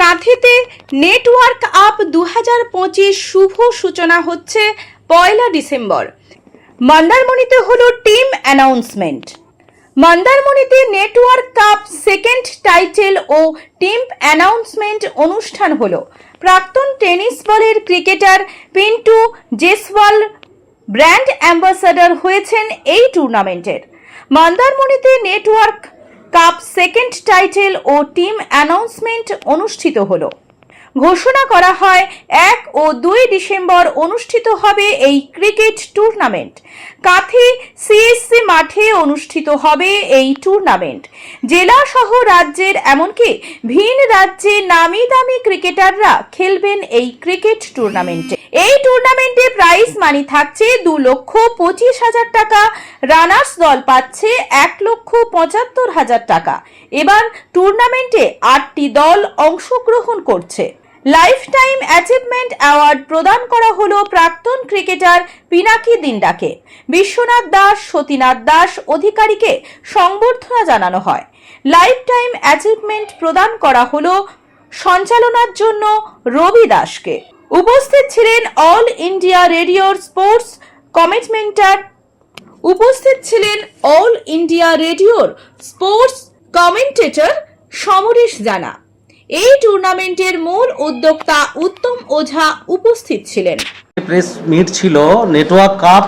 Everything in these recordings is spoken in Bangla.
কাঁথিতে নেটওয়ার্ক আপ দু হাজার পঁচিশ শুভ সূচনা হচ্ছে পয়লা ডিসেম্বর। মন্দারমণিতে হলো টিম অ্যানাউন্সমেন্ট। মন্দারমণিতে নেটওয়ার্ক কাপ সেকেন্ড টাইটেল ও টিম অ্যানাউন্সমেন্ট অনুষ্ঠান হলো। প্রাক্তন টেনিস বলের cricketer Pintu Jaiswal brand ambassador হয়েছেন এই টুর্নামেন্টের। মন্দারমণিতে নেটওয়ার্ক কাপ সেকেন্ড টাইটেল ও টিম অ্যানাউন্সমেন্ট অনুষ্ঠিত হলো। ঘোষণা করা হয়, এক ও দুই ডিসেম্বর অনুষ্ঠিত হবে এই ক্রিকেট টুর্নামেন্ট। কাথি সিএসসি মাঠে অনুষ্ঠিত হবে এই টুর্নামেন্ট। জেলা সহ রাজ্যের এমনকি ভিন রাজ্যে নামি দামি ক্রিকেটাররা খেলবেন এই ক্রিকেট টুর্নামেন্টে। এই টুর্নামেন্টে প্রাইজ মানি থাকছে দু লক্ষ পঁচিশ হাজার টাকা। রানার্স দল পাচ্ছে এক লক্ষ পঁচাত্তর হাজার টাকা। এবার টুর্নামেন্টে আটটি দল অংশগ্রহণ করছে। লাইফ টাইম অ্যাচিভমেন্ট অ্যাওয়ার্ড প্রদান করা হলো প্রাক্তন ক্রিকেটার পিনাকি দিন্ডাকে। বিশ্বনাথ দাস, সতীনাথ দাস অধিকারীকে সংবর্ধনা জানানো হয়। লাইফ টাইম অ্যাচিভমেন্ট প্রদান করা হলো সঞ্চালনার জন্য রবি দাসকে। উপস্থিত ছিলেন অল ইন্ডিয়া রেডিওর স্পোর্টস কমিটমেন্টার। উপস্থিত ছিলেন অল ইন্ডিয়া রেডিওর স্পোর্টস কমেন্টেটর সমরেশ জানা। এই টুর্নামেন্টের মূল উদ্যোক্তা উত্তম ওঝা উপস্থিত ছিলেন। প্রেস মিট ছিল নেটওয়ার্ক কাপ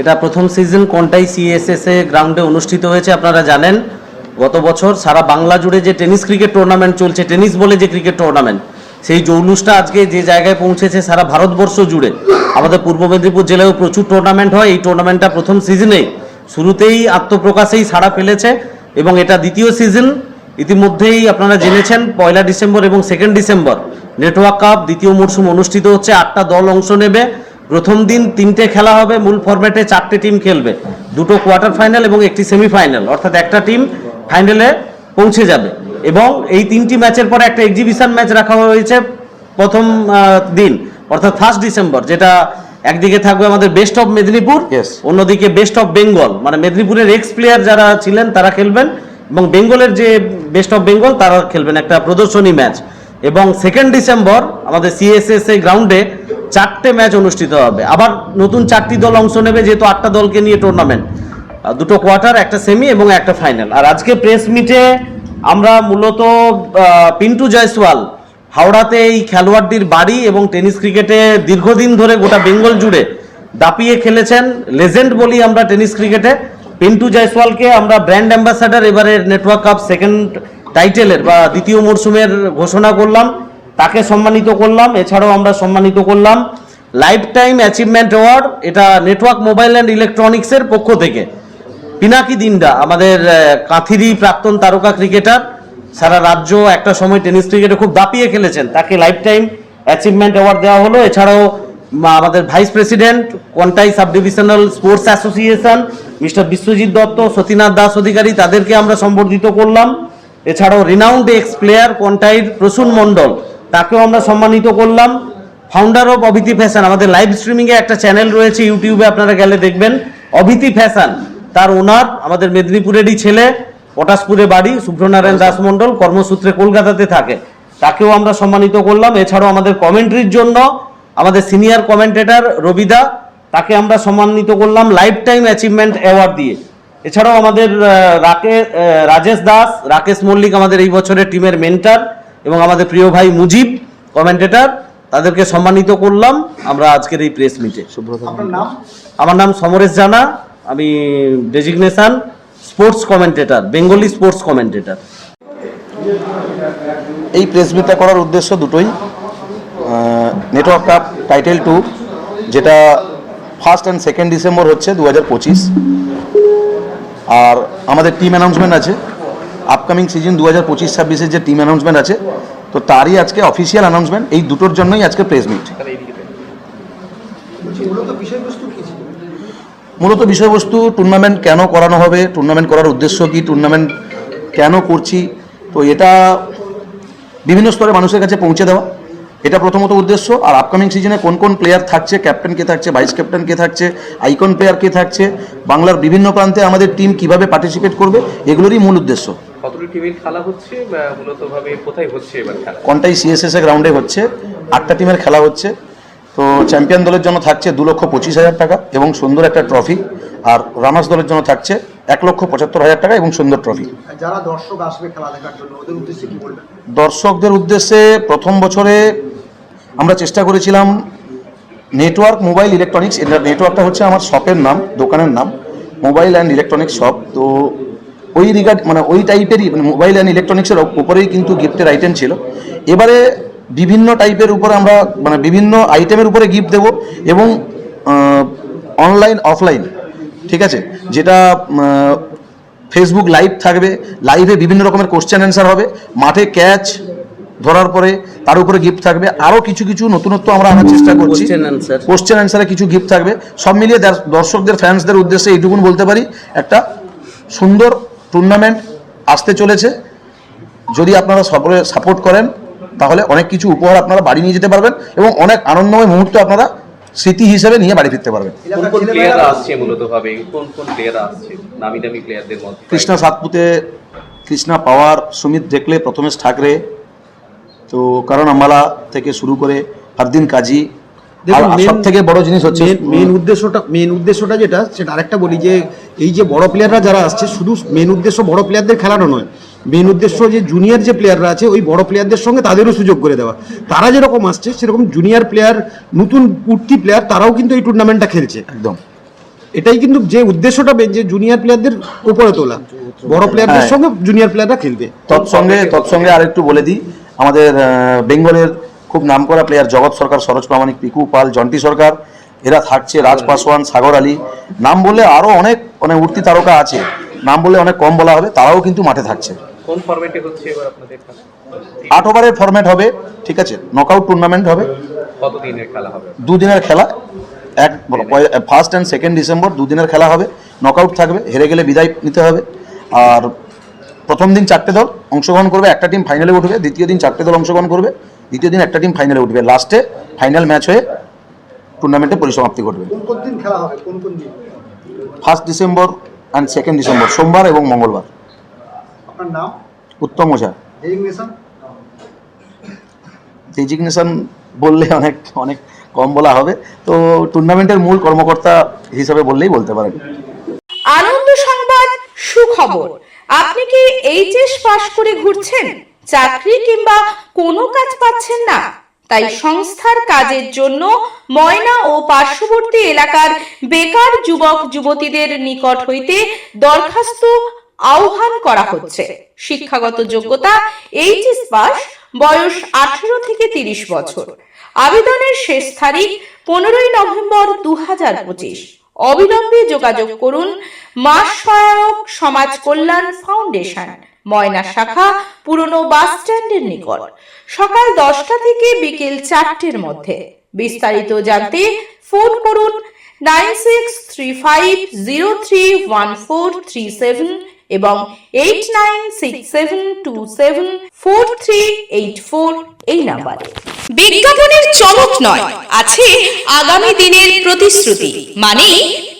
এটা প্রথম সিজন কোনটাই সিএসএস এ গ্রাউন্ডে অনুষ্ঠিত হয়েছে আপনারা জানেন। গত বছর সারা বাংলা জুড়ে যে টেনিস ক্রিকেট টুর্নামেন্ট চলছে টেনিস বলে যে ক্রিকেট টুর্নামেন্ট সেই জৌলুসটা আজকে যে জায়গায় পৌঁছেছে সারা ভারতবর্ষ জুড়ে, আমাদের পূর্ব মেদিনীপুর জেলায়ও প্রচুর টুর্নামেন্ট হয়। এই টুর্নামেন্টটা প্রথম সিজনেই শুরুতেই আত্মপ্রকাশেই সাড়া ফেলেছে এবং এটা দ্বিতীয় সিজন ইতিমধ্যেই আপনারা জেনেছেন, পয়লা ডিসেম্বর এবং সেকেন্ড ডিসেম্বর নেটওয়ার্ক কাপ দ্বিতীয় মরশুম অনুষ্ঠিত হচ্ছে, আটটা দল অংশ নেবে। প্রথম দিন তিনটে খেলা হবে, মূল ফরম্যাটে চারটে টিম খেলবে। দুটো কোয়ার্টার ফাইনাল এবং একটি সেমিফাইনাল অর্থাৎ একটা টিম ফাইনালে পৌঁছে যাবে। এবং এই তিনটি ম্যাচের পরে একটা এক্সিবিশন ম্যাচ রাখা হয়েছে প্রথম দিন অর্থাৎ ফার্স্ট ডিসেম্বর যেটা একদিকে থাকবে আমাদের বেস্ট অফ মেদিনীপুর. অন্যদিকে বেস্ট অফ বেঙ্গল মানে মেদিনীপুরের এক্স প্লেয়ার যারা ছিলেন তারা খেলবেন এবং বেঙ্গলের যে বেস্ট অফ বেঙ্গল তারা খেলবেন একটা প্রদর্শনী ম্যাচ এবং সেকেন্ড ডিসেম্বর আমাদের সিএসএস গ্রাউন্ডে চারটে ম্যাচ অনুষ্ঠিত হবে। আবার নতুন চারটি দল অংশ নেবে যেহেতু আটটা দলকে নিয়ে টুর্নামেন্ট দুটো কোয়ার্টার একটা সেমি এবং একটা ফাইনাল আর আজকে প্রেস মিটে আমরা মূলত পিন্টু জয়সওয়াল, হাওড়াতে এই খেলোয়াড়টির বাড়ি এবং টেনিস ক্রিকেটে দীর্ঘদিন ধরে গোটা বেঙ্গল জুড়ে দাপিয়ে খেলেছেন। লেজেন্ড বলি আমরা টেনিস ক্রিকেটে। পিন্টু জয়সওয়ালকে আমরা ব্র্যান্ড অ্যাম্বাসাডার এবারের নেটওয়ার্ক কাপ সেকেন্ড টাইটেলের বা দ্বিতীয় মরশুমের ঘোষণা করলাম। তাকে সম্মানিত করলাম, এছাড়াও আমরা সম্মানিত করলাম। লাইফ টাইম অ্যাচিভমেন্ট অ্যাওয়ার্ড, এটা নেটওয়ার্ক মোবাইল অ্যান্ড ইলেকট্রনিক্সের পক্ষ থেকে। পিনাকি দিনডা, আমাদের কাঁথিরি প্রাক্তন তারকা ক্রিকেটার, সারা রাজ্য একটা সময় টেনিস ক্রিকেটে খুব দাপিয়ে খেলেছেন। তাকে লাইফ টাইম অ্যাচিভমেন্ট অ্যাওয়ার্ড দেওয়া হলো। এছাড়াও আমাদের vice president Contai sub divisional sports association mister Biswajit Dutta, Satinath Das Adhikari, তাদেরকে আমরা সম্বর্ধিত করলাম। এছাড়াও রিনাউন্ড এক্স প্লেয়ার কোয়ান্টাইর প্রসূন মণ্ডল, তাকেও আমরা সম্মানিত করলাম। ফাউন্ডার অফ অভিতি ফ্যাশন, আমাদের লাইভ স্ট্রিমিংয়ে একটা চ্যানেল রয়েছে, ইউটিউবে আপনারা গেলে দেখবেন। অভিতি ফ্যাশন তার ওনার আমাদের মেদিনীপুরেরই ছেলে পটাশপুরে বাড়ি শুভ্রনারায়ণ দাস মণ্ডল কর্মসূত্রে কলকাতাতে থাকে। তাকেও আমরা সম্মানিত করলাম। এছাড়াও আমাদের কমেন্ট্রির জন্য আমাদের সিনিয়র কমেন্টেটর রবিদা তাকে আমরা সম্মানিত করলাম লাইফ টাইম অ্যাচিভমেন্ট অ্যাওয়ার্ড দিয়ে। এছাড়াও আমাদের রাকে রাজেশ দাস রাকেশ মল্লিক আমাদের এই বছরের টিমের মেন্টার এবং আমাদের প্রিয় ভাই মুজিব কমেন্টেটর তাদেরকে সম্মানিত করলাম। আমরা আজকের এই প্রেস মিটে। আমার নাম সমরেশ জানা। আমি designation sports commentator Bengali sports commentator এই প্রেস মিটটা করার উদ্দেশ্য দুটোই। নেটওয়ার্ক কাপ টাইটেল টু যেটা ফার্স্ট অ্যান্ড সেকেন্ড ডিসেম্বর হচ্ছে দু হাজার পঁচিশ। আর আমাদের টিম অ্যানাউন্সমেন্ট আছে। আপকামিং সিজন দু হাজার পঁচিশ, ছাব্বিশের যে টিম অ্যানাউন্সমেন্ট আছে, তো তারই আজকে অফিসিয়াল অ্যানাউন্সমেন্ট এই দুটোর জন্যই আজকে প্রেস মিট মূলত বিষয়বস্তু টুর্নামেন্ট কেন করানো হবে? টুর্নামেন্ট করার উদ্দেশ্য কি? টুর্নামেন্ট কেন করছি? তো এটা বিভিন্ন স্তরে মানুষের কাছে পৌঁছে দেওয়া। এটা প্রথমত উদ্দেশ্য। আর আপকামিং সিজনে কোন কোন প্লেয়ার থাকছে? ক্যাপ্টেন কে থাকছে? ভাইস ক্যাপ্টেন কে থাকছে? আইকন প্লেয়ার কে থাকছে? বাংলার বিভিন্ন প্রান্তে আমাদের টিম কীভাবে পার্টিসিপেট করবে? এগুলোরই মূল উদ্দেশ্য। কোনটাই সিএসএস এ গ্রাউন্ডে হচ্ছে? আটটা টিমের খেলা হচ্ছে। তো চ্যাম্পিয়ন দলের জন্য থাকছে দু লক্ষ পঁচিশ হাজার টাকা এবং সুন্দর একটা ট্রফি আর রানার্স দলের জন্য থাকছে এক লক্ষ পঁচাত্তর হাজার টাকা এবং সুন্দর ট্রফি যারা দর্শক আসবে খেলা দেখার জন্য ওদের উদ্দেশ্যে কি বলবেন? দর্শকদের উদ্দেশ্যে প্রথম বছরে আমরা চেষ্টা করেছিলাম নেটওয়ার্ক মোবাইল ইলেকট্রনিক্স এটা নেটওয়ার্কটা হচ্ছে আমার শপের নাম দোকানের নাম মোবাইল অ্যান্ড ইলেকট্রনিক্স শপ তো ওই রিগার্ড মানে ওই টাইপেরই মানে মোবাইল অ্যান্ড ইলেকট্রনিক্সের উপরেই কিন্তু গিফটের আইটেম ছিল। এবারে বিভিন্ন টাইপের উপরে আমরা মানে বিভিন্ন আইটেমের উপরে গিফট দেব এবং অনলাইন অফলাইন ঠিক আছে? যেটা ফেসবুক লাইভ থাকবে লাইভে বিভিন্ন রকমের কোশ্চেন অ্যান্সার হবে মাঠে ক্যাচ ধরার পরে তার উপরে গিফট থাকবে আরও কিছু কিছু নতুনত্ব আমরা আনার চেষ্টা করছি। কোশ্চেন অ্যান্সারে কিছু গিফট থাকবে সব মিলিয়ে দর্শকদের ফ্যান্সদের উদ্দেশ্যে এইটুকুন বলতে পারি একটা সুন্দর টুর্নামেন্ট আসতে চলেছে। যদি আপনারা সকলে সাপোর্ট করেন তাহলে অনেক কিছু উপহার আপনারা বাড়ি নিয়ে যেতে পারবেন এবং অনেক আনন্দময় মুহূর্ত আপনারা স্মৃতি হিসেবে নিয়ে বাড়ি ফিরতে পারবেন। কোন কোন প্লেয়াররা আসছে মূলত ভাবে? কোন কোন প্লেয়াররা আসছে? নামি দামি প্লেয়ারদের মধ্যে। কৃষ্ণা সাতপুতে কৃষ্ণা পাওয়ার সুমিত দেখলে প্রথমেশ ঠাকরে। তো কারণ আমালা থেকে শুরু করে হরদিন কাজী সব থেকে বড় জিনিস হচ্ছে মেন উদ্দেশ্যটা মেন উদ্দেশ্যটা যেটা সেটা আরেকটা বলি যে এই যে বড় প্লেয়াররা যারা আসছে শুধু মেন উদ্দেশ্য বড় প্লেয়ারদের খেলানো নয়। মেন উদ্দেশ্য যে জুনিয়র যে প্লেয়াররা আছে ওই বড় প্লেয়ারদের সঙ্গে তাদেরও সুযোগ করে দেওয়া। তারা যেরকম আসছে সেরকম জুনিয়র প্লেয়ার নতুন উঠতি প্লেয়ার তারাও কিন্তু এই টুর্নামেন্টটা খেলছে। একদম। এটাই কিন্তু যে উদ্দেশ্যটা যে জুনিয়র প্লেয়ারদের উপরে তোলা। বড় প্লেয়ারদের হ্যাঁ। সঙ্গে জুনিয়র প্লেয়াররা খেলবে। তৎসঙ্গে তৎসঙ্গে আরেকটু বলে দিই আমাদের বেঙ্গলের খুব নামকরা প্লেয়ার জগৎ সরকার সরোজ প্রামাণিক পিকু পাল জন্টি সরকার এরা থাকছে রাজ পাসওয়ান সাগর আলী। নাম বললে আরও অনেক মানে উঠতি তারকা আছে। নাম বললে অনেক কম বলা হবে তারাও কিন্তু মাঠে থাকছে। কোন ফরম্যাটে হচ্ছে এবার আপনাদের আট ওভারের ফরম্যাট হবে ঠিক আছে? নকআউট টুর্নামেন্ট হবে। খেলা হবে? দুদিনের খেলা। এক ফার্স্ট অ্যান্ড সেকেন্ড ডিসেম্বর দুদিনের খেলা হবে। নকআউট থাকবে হেরে গেলে বিদায় নিতে হবে। আর প্রথম দিন চারটে দল অংশগ্রহণ করবে একটা টিম ফাইনালে উঠবে দ্বিতীয় দিন চারটে দল অংশগ্রহণ করবে। দ্বিতীয় দিন একটা টিম ফাইনালে উঠবে। লাস্টে ফাইনাল ম্যাচ হয়ে টুর্নামেন্টে পরিসমাপ্তি ঘটবে। কোন কোন দিন খেলা হবে? কোন কোন দিন? First December and second December সোমবার এবং মঙ্গলবার। উত্তম ওঝা। ডেজিগনেশন? ডেজিগনেশন বললে অনেক অনেক কম বলা হবে। তো টুর্নামেন্টের মূল কর্মকর্তা হিসাবে বললেই বলতে পারেন। আনন্দ সংবাদ সুখবর। আপনি কি এইচএস পাশ করে ঘুরছেন? চাকরি কিংবা কোনো কাজ পাচ্ছেন না। তাই সংস্থার কাজের জন্য ময়না ও পার্শ্ববর্তী এলাকার বেকার যুবক, যুবতীদের নিকট হইতে দরখাস্ত আহ্বান করা হচ্ছে। শিক্ষাগত যোগ্যতা এইচএস পাস, বয়স আঠারো থেকে তিরিশ বছর। আবেদনের শেষ তারিখ পনেরোই নভেম্বর দু হাজার পঁচিশ। অবিলম্বে যোগাযোগ করুন মাস সহায়ক সমাজ কল্যাণ ফাউন্ডেশন। ময়না শাখা, পুরনো বাস স্ট্যান্ডের নিকট। সকাল দশটা থেকে বিকেল চারটের মধ্যে। বিস্তারিত জানতে ফোন করুন nine six three five zero three one four three seven এবং eight nine six seven two seven four three eight four এই নাম্বারে। বিজ্ঞাপনের চমক নয়, আছে আগামী দিনের প্রতিশ্রুতি মানে